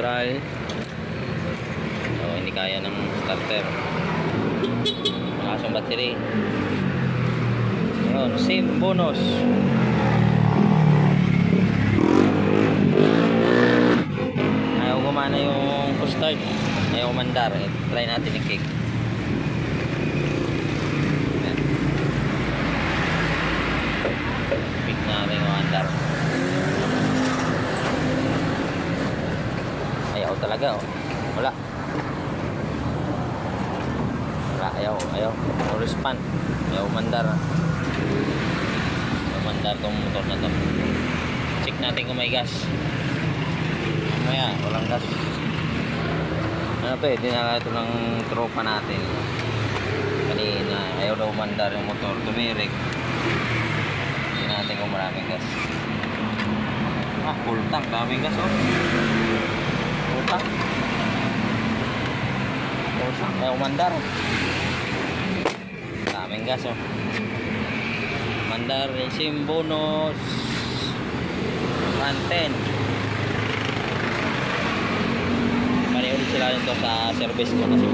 neutral so hindi kaya ng starter. Malakas yung battery. Yun same bonus. Ayaw gumana yung push start ayaw mandar. Eh, try natin yung kick kick namin yung mandar ayaw talaga oh. Wala. Wala ayaw ayaw. No respond ayaw mandar ayaw mandar tong motor na to. Check natin kung may gas. Mamaya walang gas. Ano to eh dinala ito ng tropa natin. Kanina ayaw daw mandar yung motor tumirik hindi natin kung maraming gas. Ah full tank daming gas oh full tank full tank ayaw mandar daming gas oh mandar sim bonus 110 Mali ulit sila nito sa service ko kasi.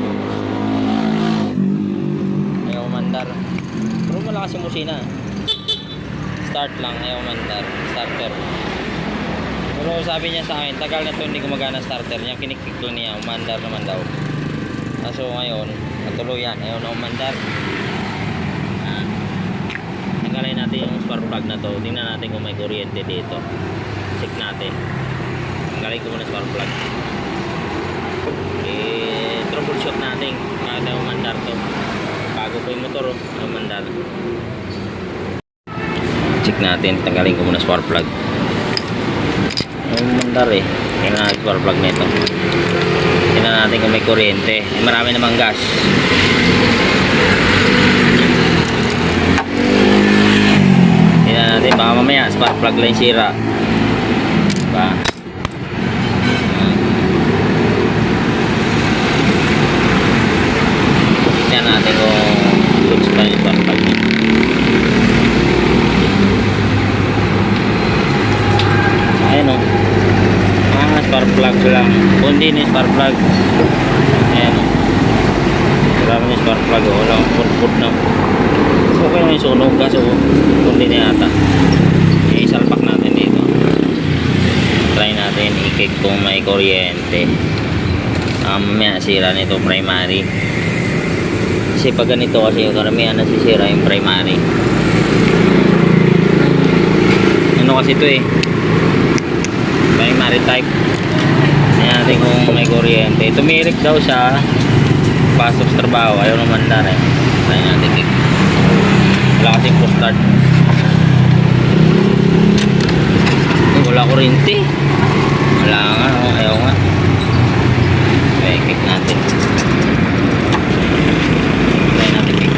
Ayaw mandar pero malakas yung musina start lang ayaw mandar starter pero sabi niya sa akin tagal na to hindi gumagana starter niya. Kinikik ko niya umandar naman daw. Kaso ngayon natuloy yan ayaw na umandar. Tanggalin natin yung spark plug na to. Tingnan natin kung may kuryente dito. Check natin. Tanggalin ko muna spark plug. Eh troubleshoot natin kada umandar to. Bago po yung motor oh, umandar. Check natin tanggalin ko muna spark plug umandar eh tingnan natin spark plug nito tingnan natin kung may kuryente. Eh, marami namang gas. Tingnan natin baka mamaya spark plug lang yung sira. Ba Tingnan natin kung goods pa yung spark plug niya. Ayan o. Ah, spark plug lang. Kundi ni spark plug. Ayan. Wala kami spark plug o. Wala akong purput na. Okay lang yung sunog kaso kundi na yata. I-salpak natin dito. Try natin i-kick kung may kuryente. Um, mamaya sira nito primary. Kasi pag ganito kasi karamihan nasisira yung primary. Ano kasi ito eh. Primary type. Tingnan natin kung may kuryente. Tumirik daw siya. Pasok sa trabaho. Ayaw naman na eh. Try natin. Wala kasing. Oh, Wala kuryente. Wala nga. Oh, ayaw nga. Okay, kick natin. Try natin kick.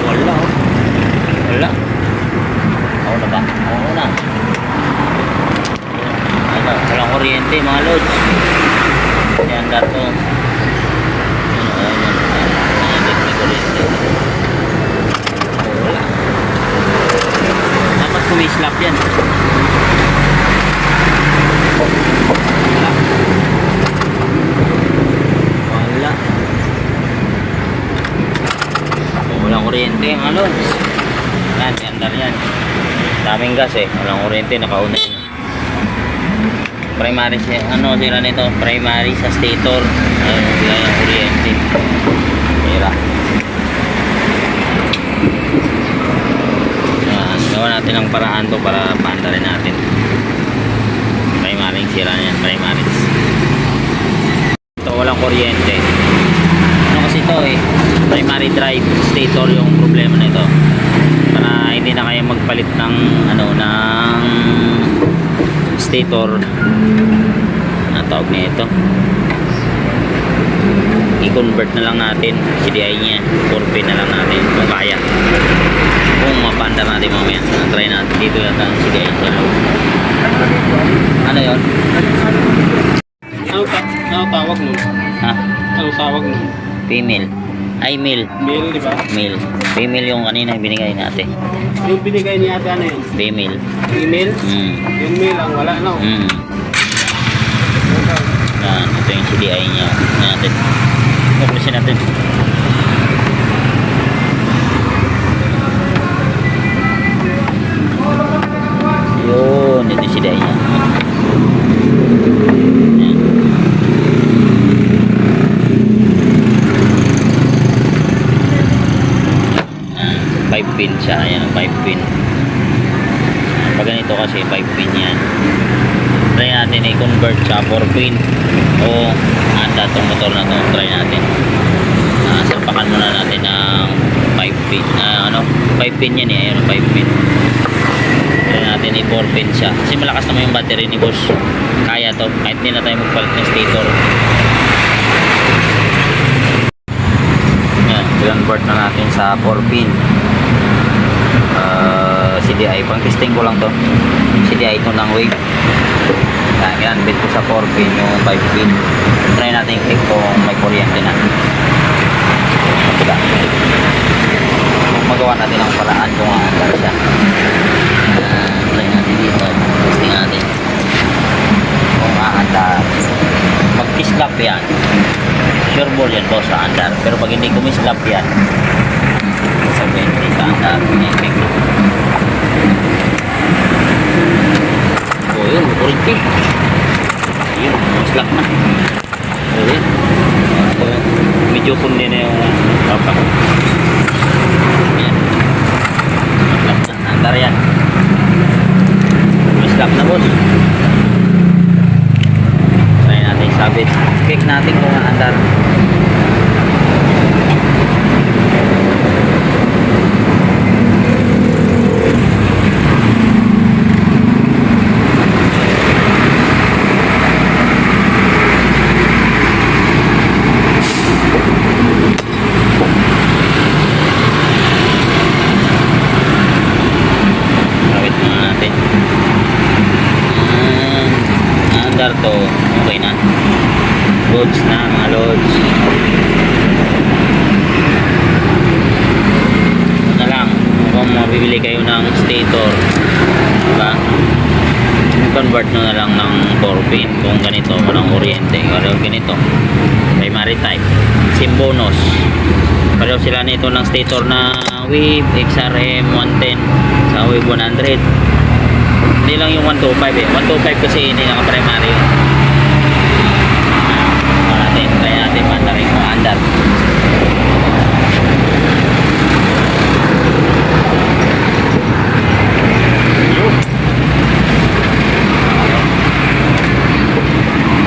Wala oh. Wala. Ako na ba? Oo na. Ano, walang kuryente mga lods. Yan dato. Ano, ayun, ayun. Ayan, may kuryente. Wala. Dapat kumislap yan. Wala. Wala. Oh, walang kuryente mga lods. Yan, may andar yan. Daming gas eh. Walang kuryente, nakauna yun. Primary siya, ano sila nito? Primary sa stator. Ayun, sila yung kuryente. Sira. Yan, gawa natin ang paraan to para paandarin natin. Primary sira yan, primary. Ito, walang kuryente. Ano kasi ito eh, primary drive stator yung problema nito para hindi na kaya magpalit ng ano ng stator na tawag na ito i-convert na lang natin. CDI niya. 4P na lang natin. Kung kaya. Kung mapanda natin mamaya. Try natin. Dito yata ang CDI loob ano yon Ano, ta ano tawag nun? ha? Ano tawag nun? female Ay, male. Male, di ba? Male. Female yung kanina yung binigay natin. Yung binigay ni ate ano yun? Female. Female? Mm. Yung male ang wala, no? Mm. Yan, ito yung CDI niya. Natin. Tuklasin natin. Yun, ito yung CDI niya. Yan. Yan, 5 pin siya. Ayan, 5 pin. Pag ganito kasi 5 pin yan. Try natin i-convert sa 4 pin. O anda tong motor na to? Try natin. Uh, sampakan muna natin ng 5 pin. Ah, ano? 5 pin yan eh ayun 5 pin. Try natin i-4 pin siya. Kasi malakas naman yung battery ni boss. Kaya to. Kahit hindi na tayo magpalit ng stator. Convert na natin sa 4 pin uh, CDI pang testing ko lang to. CDI ito ng wave. Kaya ginanbit ko sa 4 pin yung 5 pin try natin i-click kung may kuryente na. Magawa natin ang paraan kung aandar siya. Uh, try natin dito. Testing natin. Kung aandar mag kislap yan. Sure ball yan boss sa andar pero pag hindi kumislap yan sabihin hindi sa andar i-click Oh, yun, kurinti. Yun, slack na. Oh, yun. Medyo kundi na papa. Yan. Slack na. Andar yan. May slack na, boss. Natin sabit. Kung andar. Kawit na natin. Ah, andar to. Okay na. Loads na, mga loads. Ito na lang. Kung ng stator, diba? convert nyo na lang ng 4 pin kung ganito, walang kuryente. Pareho ganito. Primary type. Sim bonus. Pareho sila nito ng stator na Wave XRM 110 sa Wave 100. Hindi lang yung 125 eh. 125 kasi hindi naka-primary yun. Ah, natin, try natin mandarin kung andar. Yun.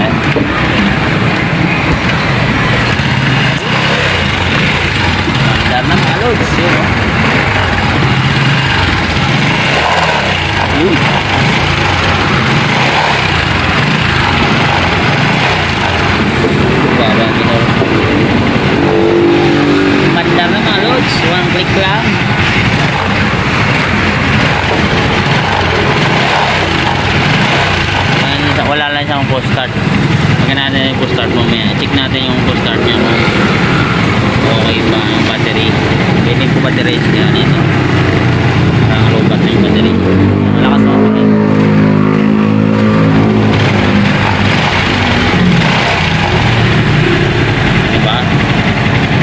Eh. Andar na mga loads. Yun. oh. Yun. Parang minor. Mandar na mga loads. One click lang. Yan, wala lang siyang post start. Maganda natin yung post start mamaya. Check natin yung post start niya kung okay ba yung battery. Piling ko battery siya nito. Parang lobat na yung battery. Malakas mo ako Diba?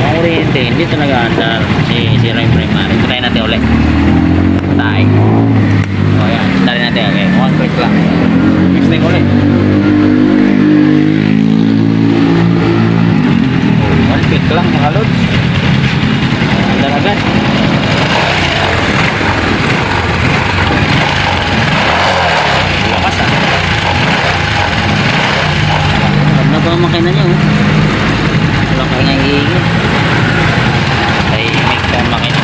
Ang kuryente, hindi ito nag-aandar. Kasi zero yung primary. Try natin ulit. Tayo. O yan, try natin. Okay, one click lang. Next time ulit. Oh, one lods. Andar agad. Lakas ah. Alam na ba ang makina niya oh. Wala ka nga hihingin. Ay, make ka makina.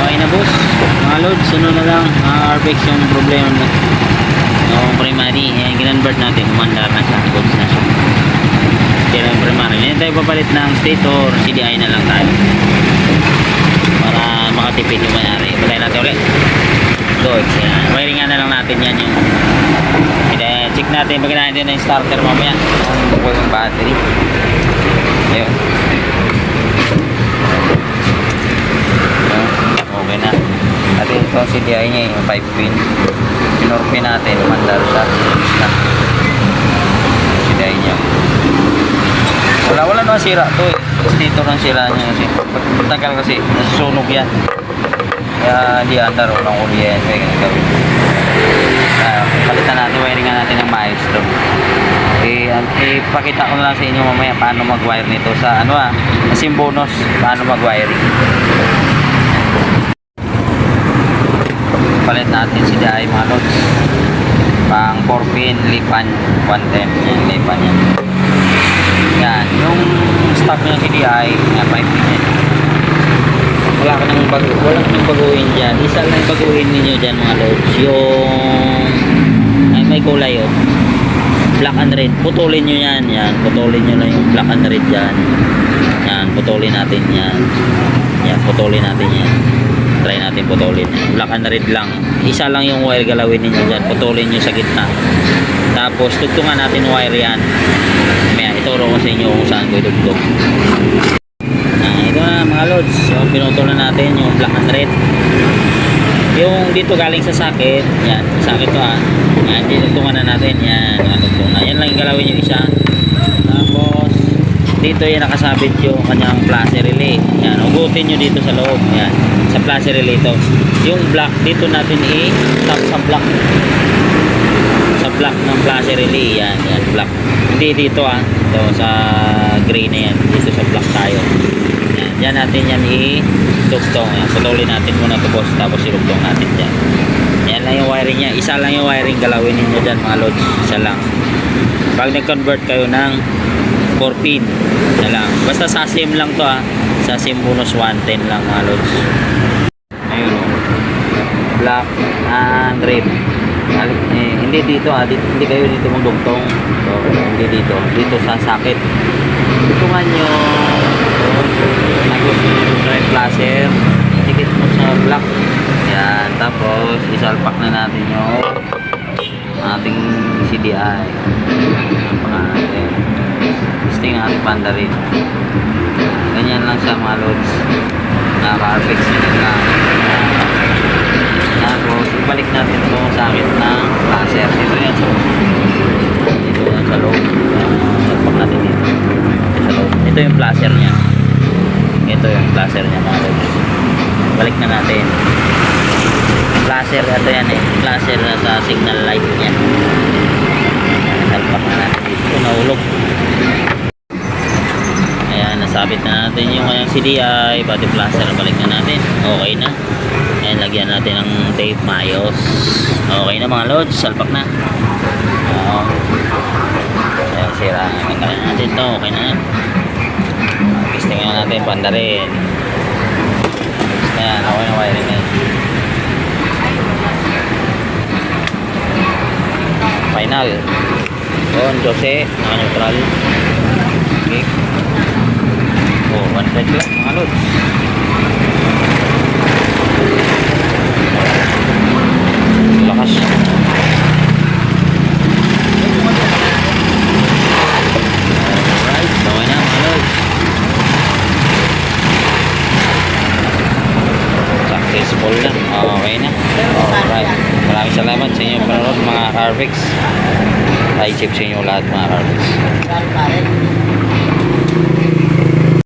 Okay na boss. Mga lods, sunod na lang. Mga RPX yung problema mo. Yung primary, ginonvert natin. Umandar na siya. Goods na siya. Hindi na yung primary. Hindi tayo papalit ng state or CDI na lang tayo. Para makatipid yung mayari. Patay natin ulit. Goods. Yan. Wiring nga na lang natin yan yung Hindi, check natin, maganahin din na yung starter mamaya. Kung bukas yung battery. Ayun. Okay na. At ito CDI niya yung 5 pin. Pinorpin natin, mandar siya. Tapos na. CDI niya. Wala, wala naman sira to eh. Tapos dito lang sira niya kasi. Pag tagal kasi, nasusunog yan. Kaya di andar, walang kuryente. Ganyan gawin. Uh, palitan natin, wiringan natin ng maayos to. Eh, an- eh, pakita ko na lang sa inyo mamaya paano mag-wire nito sa ano ah, yung bonus, paano mag-wiring. Palit natin si Dai mga lods. Pang 4 pin, lipan, 110. Yan, lipan yan. Yan, yung stock ng CDI, yan, 5 pin yan. Wala ka nang bago, wala ka nang baguhin dyan. Isa lang baguhin ninyo dyan mga lods. Yung, ay may kulay oh. Black and red. Putulin nyo yan. Yan, putulin nyo lang yung black and red dyan. Yan, putulin natin yan. Yan, putulin natin yan. Try natin putulin. Black and red lang. Isa lang yung wire galawin ninyo dyan. Putulin nyo sa gitna. Tapos, tugtungan natin wire yan. Ituro ko sa inyo kung saan ko itugtong. Ah, ito na mga lods. So, pinutol na natin yung black and red. Yung dito galing sa sakit, yan, sakit to ah. Yan, tinutulungan na natin, yan, nakatugtong na. Yan lang yung galawin yung isa. Tapos, dito yan nakasabit yung kanyang flasher relay. Yan, ugutin nyo dito sa loob. Yan, sa flasher relay to. Yung black, dito natin i-tap sa black. Black ng flasher relay. Yan, yan, black. Hindi dito ah. Ito sa gray na yan. Dito sa black tayo. Yan, yan natin yan i-tugtong. Yan, putulin natin muna ito boss. Tapos ilugtong natin dyan. Yan lang yung wiring niya. Isa lang yung wiring galawin ninyo dyan mga lods. Isa lang. Pag nag-convert kayo ng 4 pin. Isa lang. Basta sa SIM lang to ah. Sa SIM bonus 110 lang mga lods. Ayun oh. Black and red. Eh, hindi dito ah. Dito, hindi kayo dito magdugtong. So, hindi dito. Dito sa sakit. Tutungan nyo. Tapos sa flasher. Tikit mo sa black. Yan. Tapos isalpak na natin yung ating CDI. Ang pangalan. Testing ang ating panda rin. Ganyan lang siya mga loads. Nakaka-fix lang. Ibalik natin ito sa akin ng laser. Dito yan sa Dito yan sa loob. Uh, salpak natin dito. Dito sa loob. Ito yung flasher niya. Ito yung flasher niya mga loads. Balik na natin. Flasher, ito yan eh. Na sa signal light niya. Salpak na natin dito. Nahulog. Nasabit na natin yung kanyang CDI, body flasher, balik na natin. Okay na. Ayan, lagyan natin ng tape maayos. Okay na mga lods, salpak na. Oo. Ayan, sira. Nagkaroon natin to, okay na. Testing na natin, banda rin. Ayan, okay na wiring na. Final. Yun, Jose, naka-neutral. Okay. One side lang mga lods. Lakas. Alright, na mga lods. Alright. Maraming salamat sa inyong panonood mga Carvex. High chip sa inyo lahat mga?